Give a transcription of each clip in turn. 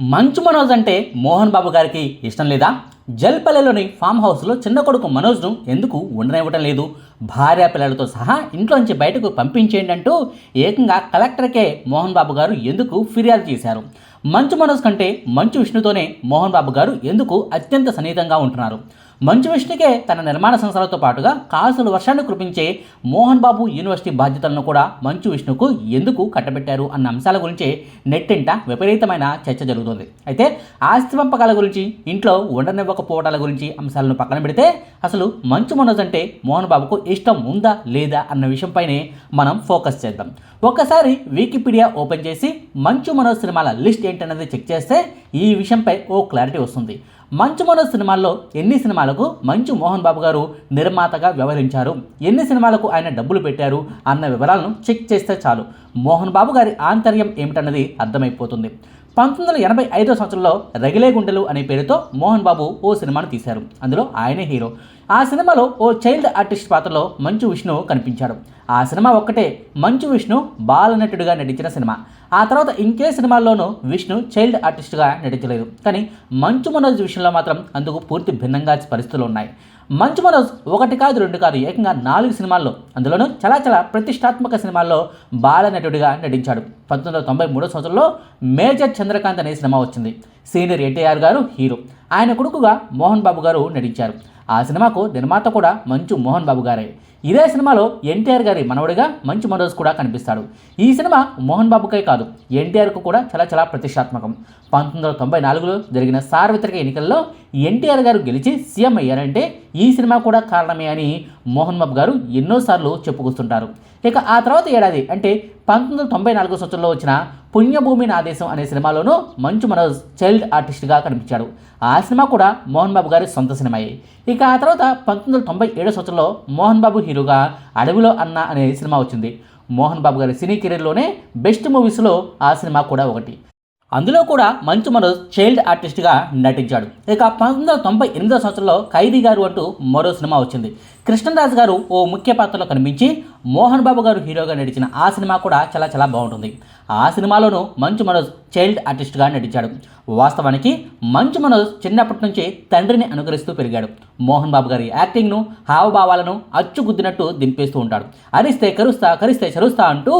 మంచు మనోజ్ అంటే మోహన్ బాబు గారికి ఇష్టం లేదా? జల్పల్లెలోని ఫామ్ హౌస్లో చిన్న కొడుకు మనోజ్ను ఎందుకు ఉండనివ్వటం లేదు? భార్య పిల్లలతో సహా ఇంట్లోంచి బయటకు పంపించేయండి అంటూ ఏకంగా కలెక్టర్కే మోహన్ బాబు గారు ఎందుకు ఫిర్యాదు చేశారు? మంచు మనోజ్ కంటే మంచు విష్ణుతోనే మోహన్ బాబు గారు ఎందుకు అత్యంత సన్నిహితంగా ఉంటున్నారు? మంచు విష్ణుకే తన నిర్మాణ సంస్థలతో పాటుగా కాసుల వర్షాన్ని కురిపించే మోహన్ బాబు యూనివర్సిటీ బాధ్యతలను కూడా మంచు విష్ణుకు ఎందుకు కట్టబెట్టారు అన్న అంశాల గురించి నెట్టింట విపరీతమైన చర్చ జరుగుతుంది. అయితే ఆస్తి పంపకాల గురించి ఇంట్లో ఉండనివ్వకపోవటాల గురించి అంశాలను పక్కన పెడితే అసలు మంచు మనోజ్ అంటే మోహన్ బాబుకు ఇష్టం ఉందా లేదా అన్న విషయంపైనే మనం ఫోకస్ చేద్దాం. ఒక్కసారి వికీపీడియా ఓపెన్ చేసి మంచు మనోజ్ సినిమాల లిస్ట్ ఏంటన్నది చెక్ చేస్తే ఈ విషయంపై ఓ క్లారిటీ వస్తుంది. మంచు మనోజ్ సినిమాల్లో ఎన్ని సినిమాలకు మంచు మోహన్ బాబు గారు నిర్మాతగా వ్యవహరించారు? ఎన్ని సినిమాలకు ఆయన డబ్బులు పెట్టారు? అన్న వివరాలను చెక్ చేస్తే చాలు. మోహన్ బాబు గారి ఆంతర్యం ఏమిటన్నది అర్థమైపోతుంది. పంతొమ్మిది వందల ఎనభై ఐదో సంవత్సరంలో రగిలే గుండెలు అనే పేరుతో మోహన్ బాబు ఓ సినిమాను తీశారు. అందులో ఆయనే హీరో. ఆ సినిమాలో ఓ చైల్డ్ ఆర్టిస్ట్ పాత్రలో మంచు విష్ణు కనిపించాడు. ఆ సినిమా ఒక్కటే మంచు విష్ణు బాలనటుడిగా నటించిన సినిమా. ఆ తర్వాత ఇంకే సినిమాల్లోనూ విష్ణు చైల్డ్ ఆర్టిస్ట్గా నటించలేదు. కానీ మంచు మనోజ్ విషయంలో మాత్రం అందుకు పూర్తి భిన్నంగా పరిస్థితులు ఉన్నాయి. మంచు మనోజ్ ఒకటి కాదు రెండు కాదు ఏకంగా నాలుగు సినిమాల్లో. అందులోనూ చాలా చాలా ప్రతిష్టాత్మక సినిమాల్లో బాల నటుడిగా నటించాడు. పంతొమ్మిది వందల తొంభై మూడో సంవత్సరంలో మేజర్ చంద్రకాంత్ అనే సినిమా వచ్చింది. సీనియర్ ఎన్టీఆర్ గారు హీరో. ఆయన కొడుకుగా మోహన్ బాబు గారు నటించారు. ఆ సినిమాకు నిర్మాత కూడా మంచు మోహన్ బాబు గారే. ఇదే సినిమాలో ఎన్టీఆర్ గారి మనవడిగా మంచు మనోజ్ కూడా కనిపిస్తాడు. ఈ సినిమా మోహన్ బాబుకే కాదు ఎన్టీఆర్కు కూడా చాలా చాలా ప్రతిష్టాత్మకం. పంతొమ్మిది వందల తొంభై నాలుగులో జరిగిన సార్వత్రిక ఎన్నికల్లో ఎన్టీఆర్ గారు గెలిచి సీఎం అయ్యారంటే ఈ సినిమా కూడా కారణమే అని మోహన్ బాబు గారు ఎన్నోసార్లు చెప్పుకొస్తుంటారు. ఇక ఆ తర్వాత ఏడాది అంటే పంతొమ్మిది వందల తొంభై నాలుగో సంవత్సరంలో వచ్చిన పుణ్యభూమి నా దేశం అనే సినిమాలోనూ మంచు మనోజ్ చైల్డ్ ఆర్టిస్ట్గా కనిపించాడు. ఆ సినిమా కూడా మోహన్ బాబు గారి సొంత సినిమాయే. ఇక ఆ తర్వాత పంతొమ్మిది వందల తొంభై ఏడో సంవత్సరంలో మోహన్ బాబు హీరోగా అడవిలో అన్న అనే సినిమా వచ్చింది. మోహన్ బాబు గారి సినీ కెరీర్లోనే బెస్ట్ మూవీస్లో ఆ సినిమా కూడా ఒకటి. అందులో కూడా మంచు మనోజ్ చైల్డ్ ఆర్టిస్ట్గా నటించాడు. ఇక పంతొమ్మిది వందల తొంభై ఎనిమిదో సంవత్సరంలో ఖైదీ గారు అంటూ మరో సినిమా వచ్చింది. కృష్ణరాజు గారు ఓ ముఖ్య పాత్రలో కనిపించి మోహన్ బాబు గారు హీరోగా నటించిన ఆ సినిమా కూడా చాలా చాలా బాగుంటుంది. ఆ సినిమాలోనూ మంచు మనోజ్ చైల్డ్ ఆర్టిస్ట్గా నటించాడు. వాస్తవానికి మంచు మనోజ్ చిన్నప్పటి నుంచి తండ్రిని అనుకరిస్తూ పెరిగాడు. మోహన్ బాబు గారి యాక్టింగ్ను హావభావాలను అచ్చుగుద్దినట్టు దింపేస్తూ ఉంటాడు. అరిస్తే కరుస్తా కరిస్తే చరుస్తా అంటూ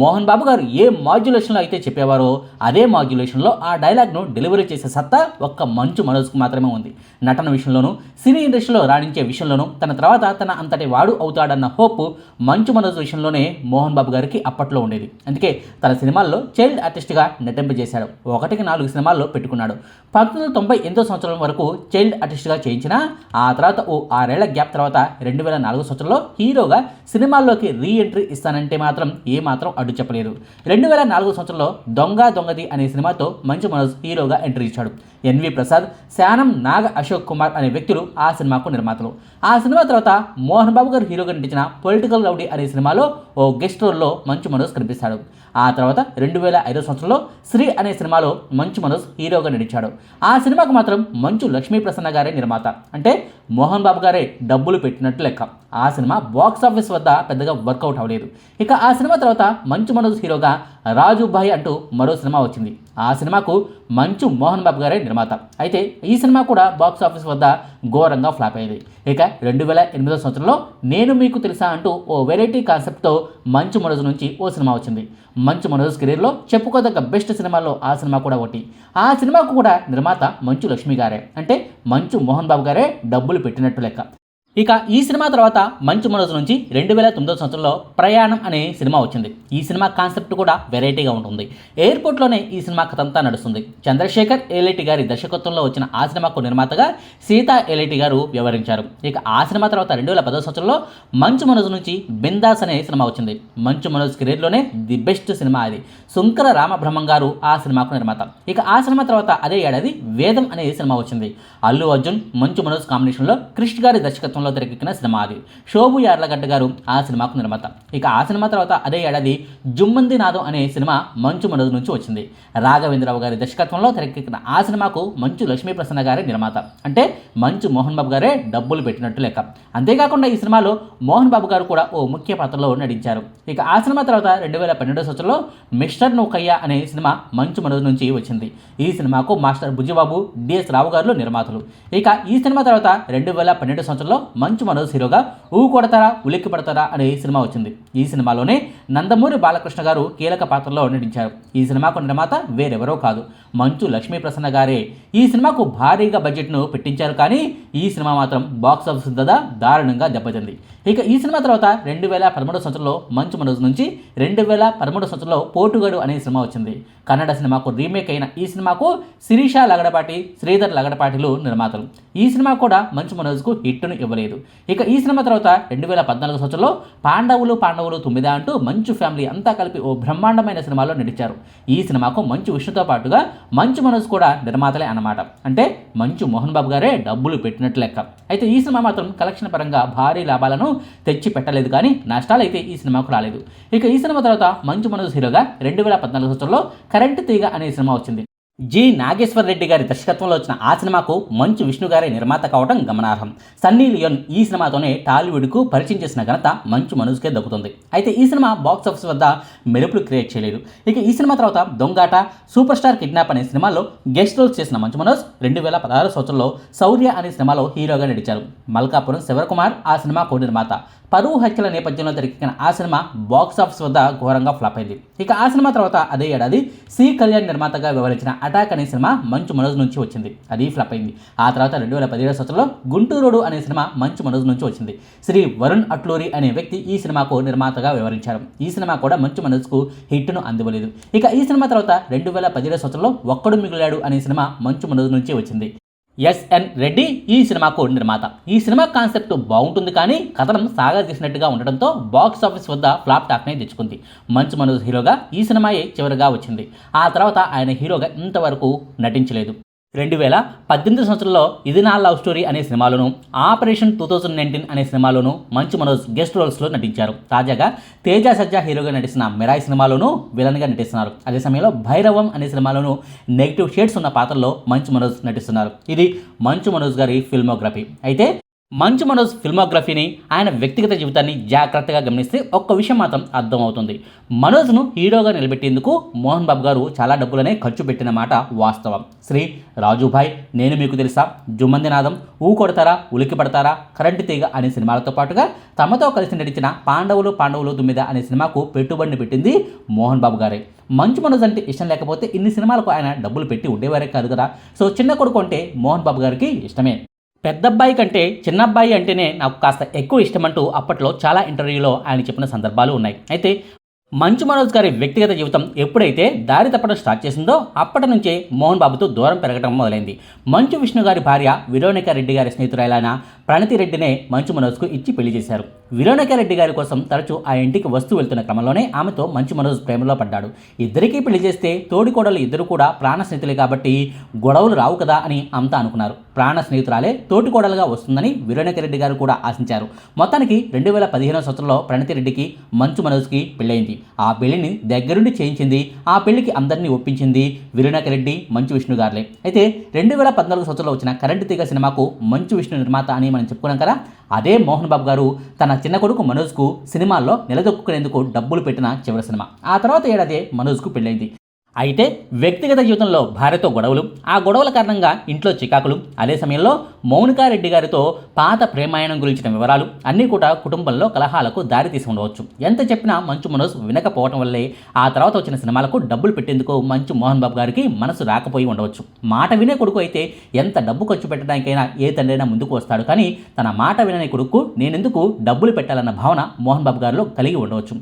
మోహన్ బాబు గారు ఏ మాడ్యులేషన్లో అయితే చెప్పేవారో అదే మాడ్యులేషన్లో ఆ డైలాగ్ను డెలివరీ చేసే సత్తా ఒక్క మంచు మనోజ్కు మాత్రమే ఉంది. నటన విషయంలోనూ సినీ ఇండస్ట్రీలో రాణించే విషయంలోనూ తన తర్వాత తన అంతటి వాడు అవుతాడన్న హోప్ మంచు మనోజ్ విషయంలోనే మోహన్ బాబు గారికి అప్పట్లో ఉండేది. అందుకే తన సినిమా సినిమాల్లో చైల్డ్ ఆర్టిస్ట్గా నటింపజేశాడు. ఒకటికి నాలుగు సినిమాల్లో పెట్టుకున్నాడు. పంతొమ్మిది వందల తొంభై ఎనిమిదో సంవత్సరం వరకు చైల్డ్ ఆర్టిస్ట్గా చేయించిన ఆ తర్వాత ఓ ఆరేళ్ళ గ్యాప్ తర్వాత రెండు వేల నాలుగు సంవత్సరంలో హీరోగా సినిమాల్లోకి రీ ఎంట్రీ ఇస్తానంటే మాత్రం ఏ మాత్రం అడ్డు చెప్పలేదు. రెండు వేల నాలుగు సంవత్సరంలో దొంగ దొంగది అనే సినిమాతో మంచు మనోజ్ హీరోగా ఎంట్రీ ఇచ్చాడు. ఎన్వి ప్రసాద్ శానం నాగ అశోక్ కుమార్ అనే వ్యక్తులు ఆ సినిమాకు నిర్మాతలు. ఆ సినిమా తర్వాత మోహన్ బాబు గారు హీరోగా నటించిన పొలిటికల్ రౌడీ అనే సినిమాలో ఓ గెస్ట్ రోల్లో మంచు మనోజ్ కనిపిస్తాడు. ఆ తర్వాత రెండు వేల ఐదో సంవత్సరంలో శ్రీ అనే సినిమాలో మంచు మనోజ్ హీరోగా నటించాడు. ఆ సినిమాకు మాత్రం మంచు లక్ష్మీ ప్రసన్న గారే నిర్మాత. అంటే మోహన్ బాబు గారే డబ్బులు పెట్టినట్టు లెక్క. ఆ సినిమా బాక్స్ ఆఫీస్ వద్ద పెద్దగా వర్కౌట్ అవ్వలేదు. ఇక ఆ సినిమా తర్వాత మంచు మనోజ్ హీరోగా రాజు భాయ్ అంటూ మరో సినిమా వచ్చింది. ఆ సినిమాకు మంచు మోహన్ బాబు గారే నిర్మాత. అయితే ఈ సినిమా కూడా బాక్స్ ఆఫీస్ వద్ద ఘోరంగా ఫ్లాప్ అయ్యింది. ఇక రెండు వేల ఎనిమిదో సంవత్సరంలో నేను మీకు తెలుసా అంటూ ఓ వెరైటీ కాన్సెప్ట్తో మంచు మనోజ్ నుంచి ఓ సినిమా వచ్చింది. మంచు మనోజ్ కెరీర్లో చెప్పుకోదగ్గ బెస్ట్ సినిమాల్లో ఆ సినిమా కూడా ఒకటి. ఆ సినిమాకు కూడా నిర్మాత మంచు లక్ష్మి గారే. అంటే మంచు మోహన్ బాబు గారే డబ్బులు పెట్టినట్టు లెక్క. ఇక ఈ సినిమా తర్వాత మంచు మనసు నుంచి రెండు వేల తొమ్మిదో సంవత్సరంలో ప్రయాణం అనే సినిమా వచ్చింది. ఈ సినిమా కాన్సెప్ట్ కూడా వెరైటీగా ఉంటుంది. ఎయిర్పోర్ట్లోనే ఈ సినిమా కథంతా నడుస్తుంది. చంద్రశేఖర్ ఏలేటి గారి దర్శకత్వంలో వచ్చిన ఆ సినిమాకు నిర్మాతగా సీతా ఏలేటి గారు వ్యవహరించారు. ఇక ఆ సినిమా తర్వాత రెండు వేల పదో సంవత్సరంలో మంచు మనోజ్ నుంచి బిందాస్ అనే సినిమా వచ్చింది. మంచు మనోజ్ కెరీర్లోనే ది బెస్ట్ సినిమా అది. శుంకర రామబ్రహ్మం గారు ఆ సినిమాకు నిర్మాత. ఇక ఆ సినిమా తర్వాత అదే ఏడాది వేదం అనే సినిమా వచ్చింది. అల్లు అర్జున్ మంచు మనోజ్ కాంబినేషన్లో క్రిష్ గారి దర్శకత్వం దర్శకత్వంలో తెరకెక్కిన సినిమా అది. శోభు యార్లగడ్డ గారు ఆ సినిమాకు నిర్మాత. ఇక ఆ సినిమా తర్వాత అదే ఏడాది జుమ్మంది నాదం అనే సినిమా మంచు మనదు నుంచి వచ్చింది. రాఘవేంద్రరావు గారి దర్శకత్వంలో తెరకెక్కిన ఆ సినిమాకు మంచు లక్ష్మీ ప్రసన్న గారే నిర్మాత. అంటే మంచు మోహన్ బాబు గారే డబ్బులు పెట్టినట్టు లెక్క. అంతేకాకుండా ఈ సినిమాలో మోహన్ బాబు గారు కూడా ఓ ముఖ్య పాత్రలో నటించారు. ఇక ఆ సినిమా తర్వాత రెండు వేల పన్నెండో సంవత్సరంలో మిస్టర్ నౌకయ్య అనే సినిమా మంచు మనదు నుంచి వచ్చింది. ఈ సినిమాకు మాస్టర్ బుజ్జిబాబు డిఎస్ రావు గారు నిర్మాతలు. ఇక ఈ సినిమా తర్వాత రెండు వేల పన్నెండు సంవత్సరంలో మంచు మనోజ్ హీరోగా ఊ కొడతారా ఉలిక్కి పడతారా అనే సినిమా వచ్చింది. ఈ సినిమాలోనే నందమూరి బాలకృష్ణ గారు కీలక పాత్రలో నటించారు. ఈ సినిమాకు నిర్మాత వేరెవరో కాదు మంచు లక్ష్మీ ప్రసన్న గారే. ఈ సినిమాకు భారీగా బడ్జెట్ను పెట్టించారు కానీ ఈ సినిమా మాత్రం బాక్స్ ఆఫీస్ వద్ద దారుణంగా దెబ్బతింది. ఇక ఈ సినిమా తర్వాత రెండు వేల పదమూడు సంవత్సరంలో మంచు మనోజ్ నుంచి రెండు వేల పదమూడు సంవత్సరంలో పోటుగడు అనే సినిమా వచ్చింది. కన్నడ సినిమాకు రీమేక్ అయిన ఈ సినిమాకు శిరీష లగడపాటి శ్రీధర్ లగడపాటిలు నిర్మాతలు. ఈ సినిమా కూడా మంచు మనోజ్కు హిట్ను ఇవ్వలేదు. ఇక ఈ సినిమా తర్వాత రెండు వేల పద్నాలుగు సంవత్సరంలో పాండవులు పాండవులు తొమ్మిదా అంటూ మంచు ఫ్యామిలీ అంతా కలిపి ఓ బ్రహ్మాండమైన సినిమాలో నటించారు. ఈ సినిమాకు మంచు విష్ణుతో పాటుగా మంచు మనోజ్ కూడా నిర్మాతలే అన్నమాట. అంటే మంచు మోహన్ బాబు గారే డబ్బులు పెట్టినట్టు లెక్క. అయితే ఈ సినిమా మాత్రం కలెక్షన్ పరంగా భారీ లాభాలను తెచ్చి పెట్టలేదు కానీ నష్టాలు అయితే ఈ సినిమాకు రాలేదు. ఇక ఈ సినిమా తర్వాత మంచు మనోజ్ హీరోగా రెండు వేల పద్నాలుగు సంవత్సరంలో కరెంట్ తీగ అనే సినిమా వచ్చింది. జి నాగేశ్వర్ రెడ్డి గారి దర్శకత్వంలో వచ్చిన ఆ సినిమాకు మంచు విష్ణు గారి నిర్మాత కావడం గమనార్హం. సన్నీ లియోన్ ఈ సినిమాతోనే టాలీవుడ్కు పరిచయం చేసిన ఘనత మంచు మనోజ్కే దక్కుతుంది. అయితే ఈ సినిమా బాక్స్ ఆఫీస్ వద్ద మెరుపులు క్రియేట్ చేయలేదు. ఇక ఈ సినిమా తర్వాత దొంగాట సూపర్ స్టార్ కిడ్నాప్ అనే సినిమాలో గెస్ట్ రోల్స్ చేసిన మంచు మనోజ్ రెండు వేల పదహారు సంవత్సరంలో శౌర్య అనే సినిమాలో హీరోగా నడిచారు మల్కాపురం శివకుమార్ ఆ సినిమాకు నిర్మాత పరువు హత్యల నేపథ్యంలో తెరకెక్కిన ఆ సినిమా బాక్స్ ఆఫీస్ వద్ద ఘోరంగా ఫ్లాప్ అయింది. ఇక ఆ సినిమా తర్వాత అదే ఏడాది సి కళ్యాణ్ నిర్మాతగా వ్యవహరించిన అటాక్ అనే సినిమా మంచు మనోజ్ నుంచి వచ్చింది. అది ఫ్లప్ అయింది. ఆ తర్వాత రెండు వేల పదిహేడు సంవత్సరంలో గుంటూరుడు అనే సినిమా మంచు మనోజ్ నుంచి వచ్చింది. శ్రీ వరుణ్ అట్లూరి అనే వ్యక్తి ఈ సినిమాకు నిర్మాతగా వ్యవహరించారు ఈ సినిమా కూడా మంచు మనోజ్కు హిట్ను అందివ్వలేదు. ఇక ఈ సినిమా తర్వాత రెండు వేల పదిహేడు సంవత్సరంలో ఒక్కడు మిగిలాడు అనే సినిమా మంచు మనోజ్ నుంచి వచ్చింది. ఎస్ఎన్ రెడ్డి ఈ సినిమాకు నిర్మాత. ఈ సినిమా కాన్సెప్ట్ బాగుంటుంది కానీ కథనం సాగదీసినట్టుగా ఉండడంతో బాక్స్ ఆఫీస్ వద్ద ఫ్లాప్ టాక్నే తెచ్చుకుంది. మంచు మనోజ్ హీరోగా ఈ సినిమాయే చివరిగా వచ్చింది. ఆ తర్వాత ఆయన హీరోగా ఇంతవరకు నటించలేదు. రెండు వేల పద్దెనిమిది సంవత్సరంలో ఇది నా లవ్ స్టోరీ అనే సినిమాలోను ఆపరేషన్ టూ థౌజండ్ నైన్టీన్ అనే సినిమాలోను మంచు మనోజ్ గెస్ట్ రోల్స్లో నటించారు. తాజాగా తేజ సజ్జా హీరోగా నటిస్తున్న మిరాయి సినిమాలోనూ విలన్గా నటిస్తున్నారు. అదే సమయంలో భైరవం అనే సినిమాలోను నెగిటివ్ షేడ్స్ ఉన్న పాత్రలో మంచు మనోజ్ నటిస్తున్నారు. ఇది మంచు మనోజ్ గారి ఫిల్మోగ్రఫీ. అయితే మంచు మనోజ్ ఫిల్మోగ్రఫీని ఆయన వ్యక్తిగత జీవితాన్ని జాగ్రత్తగా గమనిస్తే ఒక్క విషయం మాత్రం అర్థమవుతుంది. మనోజ్ను హీరోగా నిలబెట్టేందుకు మోహన్ బాబు గారు చాలా డబ్బులనే ఖర్చు పెట్టిన మాట వాస్తవం. శ్రీ రాజుభాయ్ నేను మీకు తెలుసా జుమ్మందినాదం ఊ కొడతారా ఉలికి పడతారా కరెంటు తీగ అనే సినిమాలతో పాటుగా తమతో కలిసి నటించిన పాండవులు పాండవులు తుమ్మిద అనే సినిమాకు పెట్టుబడిని పెట్టింది మోహన్ బాబు గారే. మంచు మనోజ్ అంటే ఇష్టం లేకపోతే ఇన్ని సినిమాలకు ఆయన డబ్బులు పెట్టి ఉండేవారే కాదు కదా. సో చిన్న కొడుకు అంటే మోహన్ బాబు గారికి ఇష్టమే. పెద్దబ్బాయి కంటే చిన్నబ్బాయి అంటేనే నాకు కాస్త ఎక్కువ ఇష్టమంటూ అప్పట్లో చాలా ఇంటర్వ్యూలో ఆయన చెప్పిన సందర్భాలు ఉన్నాయి. అయితే మంచు మనోజ్ గారి వ్యక్తిగత జీవితం ఎప్పుడైతే దారి తప్పడం స్టార్ట్ చేసిందో అప్పటి నుంచే మోహన్ బాబుతో దూరం పెరగడం మొదలైంది. మంచు విష్ణు గారి భార్య విరోనిక రెడ్డి గారి స్నేహితురాలైన ప్రణతి రెడ్డినే మంచు మనోజ్కు ఇచ్చి పెళ్ళి చేశారు. విరోనిక రెడ్డి గారి కోసం తరచూ ఆ ఇంటికి వస్తూ వెళ్తున్న క్రమంలోనే ఆమెతో మంచు మనోజ్ ప్రేమలో పడ్డాడు. ఇద్దరికీ పెళ్ళి చేస్తే తోడికోడలు ఇద్దరు కూడా ప్రాణ స్నేహితులే కాబట్టి గొడవలు రావు కదా అని అంతా అనుకున్నారు. ప్రాణ స్నేహితురాలే తోటికోడలుగా వస్తుందని విరోనిక రెడ్డి గారు కూడా ఆశించారు. మొత్తానికి రెండు వేల పదిహేనో సంవత్సరంలో ప్రణతి రెడ్డికి మంచు మనోజ్కి పెళ్ళైంది ఆ పెళ్ళిని దగ్గరుండి చేయించింది ఆ పెళ్ళికి అందరినీ ఒప్పించింది విరుణక రెడ్డి మంచు విష్ణు గారులే. అయితే రెండు వేల పద్నాలుగు సంవత్సరంలో వచ్చిన కరెంటు తీగ సినిమాకు మంచు విష్ణు నిర్మాత అని మనం చెప్పుకున్నాం కదా అదే మోహన్ బాబు గారు తన చిన్న కొడుకు మనోజ్కు సినిమాల్లో నిలదొక్కునేందుకు డబ్బులు పెట్టిన చివరి సినిమా. ఆ తర్వాత ఏడాది మనోజ్కు పెళ్ళైంది అయితే వ్యక్తిగత జీవితంలో భార్యతో గొడవలు ఆ గొడవల కారణంగా ఇంట్లో చికాకులు. అదే సమయంలో మౌనికారెడ్డి గారితో పాత ప్రేమాయణం గురించిన వివరాలు అన్నీ కూడా కుటుంబంలో కలహాలకు దారితీసి ఉండవచ్చు. ఎంత చెప్పినా మంచు మనోజ్ వినకపోవటం వల్లే ఆ తర్వాత వచ్చిన సినిమాలకు డబ్బులు పెట్టేందుకు మంచు మోహన్ బాబు గారికి మనసు రాకపోయి ఉండవచ్చు. మాట వినే కొడుకు అయితే ఎంత డబ్బు ఖర్చు పెట్టడానికైనా ఏ తండ్రైనా ముందుకు వస్తాడు. కానీ తన మాట వినని కొడుకు నేనెందుకు డబ్బులు పెట్టాలన్న భావన మోహన్ బాబు గారిలో కలిగి ఉండవచ్చు.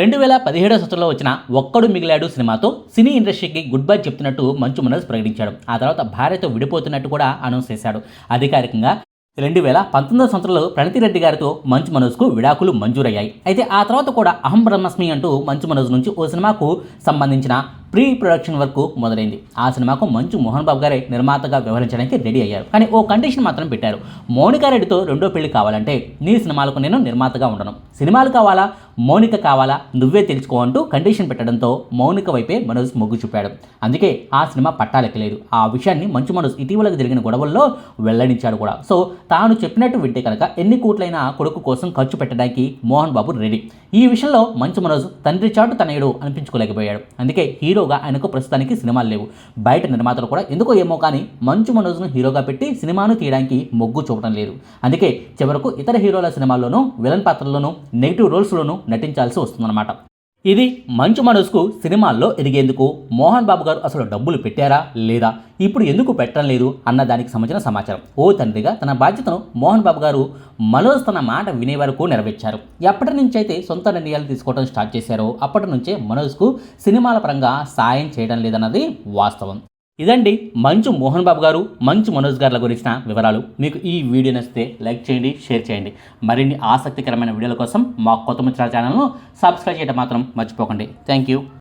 రెండు వేల పదిహేడో సంవత్సరంలో వచ్చిన ఒక్కడు మిగిలాడు సినిమాతో సినీ ఇండస్ట్రీకి గుడ్ బై చెప్తున్నట్టు మంచు మనోజ్ ప్రకటించాడు. ఆ తర్వాత భార్యతో విడిపోతున్నట్టు కూడా అనౌన్స్ చేశాడు. అధికారికంగా రెండు వేల పంతొమ్మిదో సంవత్సరంలో ప్రణతిరెడ్డి గారితో మంచు మనోజ్కు విడాకులు మంజూరయ్యాయి. అయితే ఆ తర్వాత కూడా అహం బ్రహ్మస్మి అంటూ మంచు మనోజ్ నుంచి ఓ సినిమాకు సంబంధించిన ప్రీ ప్రొడక్షన్ వర్క్ మొదలైంది. ఆ సినిమాకు మంచు మోహన్ బాబు గారే నిర్మాతగా వ్యవహరించడానికి రెడీ అయ్యారు. కానీ ఓ కండిషన్ మాత్రం పెట్టారు. మౌనికా రెడ్డితో రెండో పెళ్ళి కావాలంటే నీ సినిమాలకు నేను నిర్మాతగా ఉండను. సినిమాలు కావాలా? మౌనిక కావాలా? నువ్వే తెలుసుకో అంటూ కండిషన్ పెట్టడంతో మౌనిక వైపే మనోజ్ మొగ్గు చూపాడు. అందుకే ఆ సినిమా పట్టాలెక్కలేదు ఆ విషయాన్ని మంచు మనోజ్ ఇటీవల జరిగిన గొడవల్లో వెల్లడించాడు కూడా. సో తాను చెప్పినట్టు వింటే కనుక ఎన్ని కోట్లైనా కొడుకు కోసం ఖర్చు పెట్టడానికి మోహన్ బాబు రెడీ. ఈ విషయంలో మంచు మనోజ్ తండ్రి చాటు తనయుడు అనిపించుకోలేకపోయాడు. అందుకే హీరో హీరోగా ఆయనకు ప్రస్తుతానికి సినిమాలు లేవు. బయట నిర్మాతలు కూడా ఎందుకో ఏమో కానీ మంచు మనోజ్ను హీరోగా పెట్టి సినిమాను తీయడానికి మొగ్గు చూపడం లేదు. అందుకే చివరకు ఇతర హీరోల సినిమాల్లోనూ విలన్ పాత్రల్లోనూ నెగిటివ్ రోల్స్లోనూ నటించాల్సి వస్తుందన్నమాట. ఇది మంచు మనోజ్కు సినిమాల్లో ఎదిగేందుకు. మోహన్ బాబు గారు అసలు డబ్బులు పెట్టారా? లేదా? ఇప్పుడు ఎందుకు పెట్టడం లేదు? అన్న దానికి సంబంధించిన సమాచారం. ఓ తండ్రిగా తన బాధ్యతను మోహన్ బాబు గారు మనోజ్ తన మాట వినే వరకు నెరవేర్చారు. ఎప్పటి నుంచి అయితే సొంత నిర్ణయాలు తీసుకోవడం స్టార్ట్ చేశారో అప్పటి నుంచే మనోజ్కు సినిమాల పరంగా సాయం చేయడం లేదన్నది వాస్తవం. ఇదండి మంచు మోహన్ బాబు గారు మంచు మనోజ్ గారుల గురించిన వివరాలు. మీకు ఈ వీడియో నచ్చితే లైక్ చేయండి షేర్ చేయండి. మరిన్ని ఆసక్తికరమైన వీడియోల కోసం మా కొత్త ముచ్చల ఛానల్ను సబ్స్క్రైబ్ చేయడం మాత్రం మర్చిపోకండి. Thank you